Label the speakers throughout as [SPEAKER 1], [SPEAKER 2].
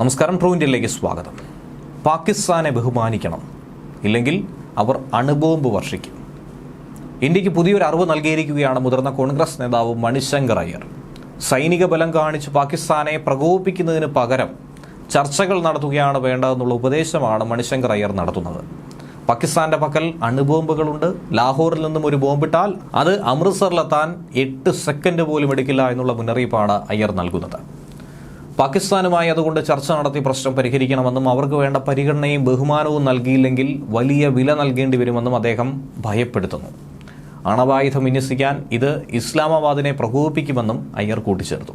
[SPEAKER 1] നമസ്കാരം ട്രൂ ഇന്ത്യയിലേക്ക് സ്വാഗതം. പാകിസ്ഥാനെ ബഹുമാനിക്കണം ഇല്ലെങ്കിൽ അവർ അണുബോംബ് വർഷിക്കും. ഇന്ത്യയ്ക്ക് പുതിയൊരു അറിവ് നൽകിയിരിക്കുകയാണ് മുതിർന്ന കോൺഗ്രസ് നേതാവ് മണിശങ്കർ അയ്യർ. സൈനിക ബലം കാണിച്ച് പാകിസ്ഥാനെ പ്രകോപിപ്പിക്കുന്നതിന് പകരം ചർച്ചകൾ നടത്തുകയാണ് വേണ്ടതെന്നുള്ള ഉപദേശമാണ് മണിശങ്കർ അയ്യർ നടത്തുന്നത്. പാകിസ്ഥാന്റെ പക്കൽ അണുബോംബുകളുണ്ട്. ലാഹോറിൽ നിന്നും ഒരു ബോംബിട്ടാൽ അത് അമൃത്സറിലെത്താൻ എട്ട് സെക്കൻഡ് പോലും എടുക്കില്ല എന്നുള്ള മുന്നറിയിപ്പാണ് അയ്യർ നൽകുന്നത്. പാകിസ്ഥാനുമായി അതുകൊണ്ട് ചർച്ച നടത്തി പ്രശ്നം പരിഹരിക്കണമെന്നും അവർക്ക് വേണ്ട പരിഗണനയും ബഹുമാനവും നൽകിയില്ലെങ്കിൽ വലിയ വില നൽകേണ്ടി വരുമെന്നും അദ്ദേഹം ഭയപ്പെടുത്തുന്നു. അണവായുധം വിന്യസിക്കാൻ ഇത് ഇസ്ലാമാബാദിനെ പ്രകോപിപ്പിക്കുമെന്നും അയ്യർ കൂട്ടിച്ചേർത്തു.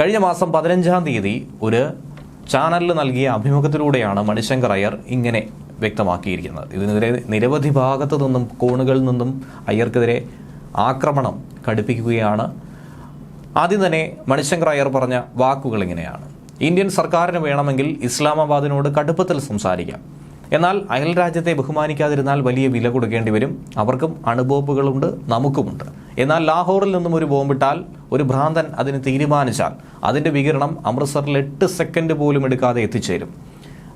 [SPEAKER 1] കഴിഞ്ഞ മാസം പതിനഞ്ചാം തീയതി ഒരു ചാനലിൽ നൽകിയ അഭിമുഖത്തിലൂടെയാണ് മണിശങ്കർ അയ്യർ ഇങ്ങനെ വ്യക്തമാക്കിയിരിക്കുന്നത്. ഇതിനെതിരെ നിരവധി ഭാഗത്തു നിന്നും കോണുകളിൽ നിന്നും അയ്യർക്കെതിരെ ആക്രമണം ഘടിപ്പിക്കുകയാണ് ആദ്യം തന്നെ മണിശങ്കർ അയ്യർ പറഞ്ഞ വാക്കുകൾ ഇങ്ങനെയാണ്. ഇന്ത്യൻ സർക്കാരിന് വേണമെങ്കിൽ ഇസ്ലാമാബാദിനോട് കടുപ്പത്തിൽ സംസാരിക്കാം. എന്നാൽ അയൽ രാജ്യത്തെ ബഹുമാനിക്കാതിരുന്നാൽ വലിയ വില കൊടുക്കേണ്ടി വരും. അവർക്കും അണുബോംബുകളുണ്ട് നമുക്കുമുണ്ട്. എന്നാൽ ലാഹോറിൽ നിന്നും ഒരു ബോംബിട്ടാൽ ഒരു ഭ്രാന്തൻ അതിന് തീരുമാനിച്ചാൽ അതിന്റെ വികിരണം അമൃത്സറിൽ എട്ട് സെക്കൻഡ് പോലും എടുക്കാതെ എത്തിച്ചേരും.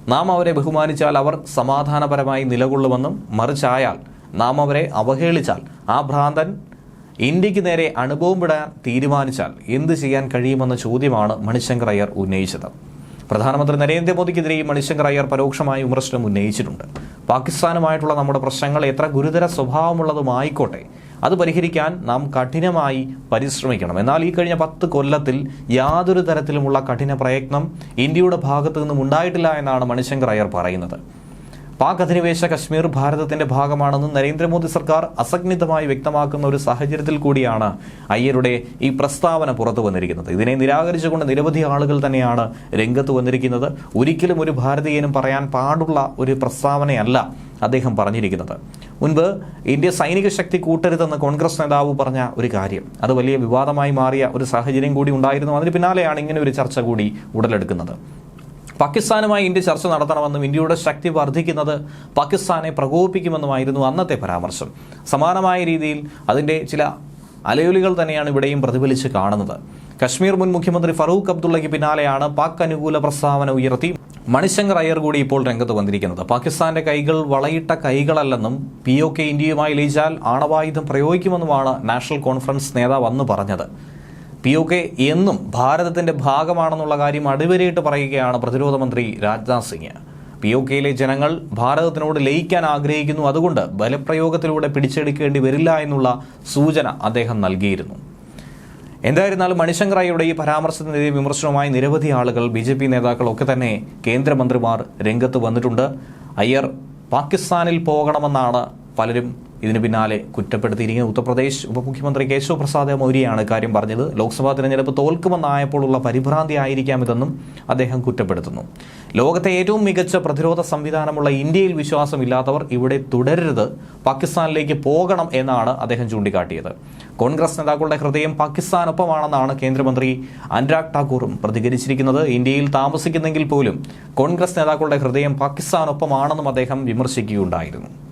[SPEAKER 1] നാം അവരെ ബഹുമാനിച്ചാൽ അവർ സമാധാനപരമായി നിലകൊള്ളുമെന്നും മറിച്ചായാൽ നാം അവരെ അവഹേളിച്ചാൽ ആ ഭ്രാന്തൻ ഇന്ത്യയ്ക്ക് നേരെ അണുബോംബിടാൻ തീരുമാനിച്ചാൽ എന്ത് ചെയ്യാൻ കഴിയുമെന്ന ചോദ്യമാണ് മണിശങ്കർ അയ്യർ ഉന്നയിച്ചത്. പ്രധാനമന്ത്രി നരേന്ദ്രമോദിക്കെതിരെയും മണിശങ്കർ അയ്യർ പരോക്ഷമായി വിമർശനം ഉന്നയിച്ചിട്ടുണ്ട്. പാകിസ്ഥാനുമായിട്ടുള്ള നമ്മുടെ പ്രശ്നങ്ങൾ എത്ര ഗുരുതര സ്വഭാവമുള്ളതുമായിക്കോട്ടെ അത് പരിഹരിക്കാൻ നാം കഠിനമായി പരിശ്രമിക്കണം. എന്നാൽ ഈ കഴിഞ്ഞ പത്ത് കൊല്ലത്തിൽ യാതൊരു തരത്തിലുമുള്ള കഠിന പ്രയത്നം ഇന്ത്യയുടെ ഭാഗത്തു നിന്നും ഉണ്ടായിട്ടില്ല എന്നാണ് മണിശങ്കർ അയ്യർ പറയുന്നത്. പാക് അധിനിവേശ കശ്മീർ ഭാരതത്തിന്റെ ഭാഗമാണെന്ന് നരേന്ദ്രമോദി സർക്കാർ അസഗ്നിതമായി വ്യക്തമാക്കുന്ന ഒരു സാഹചര്യത്തിൽ കൂടിയാണ് അയ്യരുടെ ഈ പ്രസ്താവന പുറത്തു വന്നിരിക്കുന്നത്. ഇതിനെ നിരാകരിച്ചുകൊണ്ട് നിരവധി ആളുകൾ തന്നെയാണ് രംഗത്ത് വന്നിരിക്കുന്നത്. ഒരിക്കലും ഒരു ഭാരതീയനും പറയാൻ പാടുള്ള ഒരു പ്രസ്താവനയല്ല അദ്ദേഹം പറഞ്ഞിരിക്കുന്നത്. മുൻപ് ഇന്ത്യ സൈനിക ശക്തി കൂട്ടരുതെന്ന് കോൺഗ്രസ് നേതാവ് പറഞ്ഞ ഒരു കാര്യം. അത് വലിയ വിവാദമായി മാറിയ ഒരു സാഹചര്യം കൂടി ഉണ്ടായിരുന്നു. അതിന് പിന്നാലെയാണ് ഇങ്ങനെ ഒരു ചർച്ച കൂടി ഉടലെടുക്കുന്നത്. പാകിസ്ഥാനുമായി ഇന്ത്യ ചർച്ച നടത്തണമെന്നും ഇന്ത്യയുടെ ശക്തി വർദ്ധിക്കുന്നത് പാകിസ്ഥാനെ പ്രകോപിപ്പിക്കുമെന്നുമായിരുന്നു അന്നത്തെ പരാമർശം. സമാനമായ രീതിയിൽ അതിന്റെ ചില അലയൊലികൾ തന്നെയാണ് ഇവിടെയും പ്രതിഫലിച്ച് കാണുന്നത്. കശ്മീർ മുൻ മുഖ്യമന്ത്രി ഫറൂഖ് അബ്ദുള്ളയ്ക്ക് പിന്നാലെയാണ് പാക് അനുകൂല പ്രസ്താവന ഉയർത്തി. മണിശങ്കർ അയ്യർ കൂടി ഇപ്പോൾ രംഗത്ത് വന്നിരിക്കുന്നത്. പാകിസ്ഥാന്റെ കൈകൾ വളയിട്ട കൈകളല്ലെന്നും പി ഒ കെ ഇന്ത്യയുമായി ലയിച്ചാൽ ആണവായുധം പ്രയോഗിക്കുമെന്നുമാണ് നാഷണൽ കോൺഫറൻസ് നേതാവ് അന്ന് പറഞ്ഞത്. പി ഒ കെ എന്നും ഭാരതത്തിന്റെ ഭാഗമാണെന്നുള്ള കാര്യം അടിവരയിട്ട് പറയുകയാണ് പ്രതിരോധ മന്ത്രി രാജ്നാഥ് സിംഗ്. പി ഒ കെയിലെ ജനങ്ങൾ ഭാരതത്തിനോട് ലയിക്കാൻ ആഗ്രഹിക്കുന്നു. അതുകൊണ്ട് ബലപ്രയോഗത്തിലൂടെ പിടിച്ചെടുക്കേണ്ടി വരില്ല എന്നുള്ള സൂചന അദ്ദേഹം നൽകിയിരുന്നു. എന്തായിരുന്നാലും മണിശങ്കർ ഈ പരാമർശത്തിനെതിരെ വിമർശനവുമായി നിരവധി ആളുകൾ ബി ജെ പി നേതാക്കളൊക്കെ തന്നെ കേന്ദ്രമന്ത്രിമാർ രംഗത്ത് വന്നിട്ടുണ്ട്. അയ്യർ പാകിസ്ഥാനിൽ പോകണമെന്നാണ് പലരും ഇതിന് പിന്നാലെ കുറ്റപ്പെടുത്തിയിരിക്കുന്നത് ഉത്തർപ്രദേശ് ഉപമുഖ്യമന്ത്രി കേശവ് പ്രസാദ് മൗര്യയാണ് ഇക്കാര്യം പറഞ്ഞത്. ലോക്സഭാ തിരഞ്ഞെടുപ്പ് തോൽക്കുമെന്നായപ്പോഴുള്ള പരിഭ്രാന്തി ആയിരിക്കാം ഇതെന്നും അദ്ദേഹം കുറ്റപ്പെടുത്തുന്നു. ലോകത്തെ ഏറ്റവും മികച്ച പ്രതിരോധ സംവിധാനമുള്ള ഇന്ത്യയിൽ വിശ്വാസമില്ലാത്തവർ ഇവിടെ തുടരരുത് പാകിസ്ഥാനിലേക്ക് പോകണം എന്നാണ് അദ്ദേഹം ചൂണ്ടിക്കാട്ടിയത്. കോൺഗ്രസ് നേതാക്കളുടെ ഹൃദയം പാകിസ്ഥാനൊപ്പമാണെന്നാണ് കേന്ദ്രമന്ത്രി അനുരാഗ് ഠാക്കൂറും പ്രതികരിച്ചിരിക്കുന്നത്. ഇന്ത്യയിൽ താമസിക്കുന്നെങ്കിൽ പോലും കോൺഗ്രസ് നേതാക്കളുടെ ഹൃദയം പാകിസ്ഥാനൊപ്പമാണെന്നും അദ്ദേഹം വിമർശിക്കുകയുണ്ടായിരുന്നു.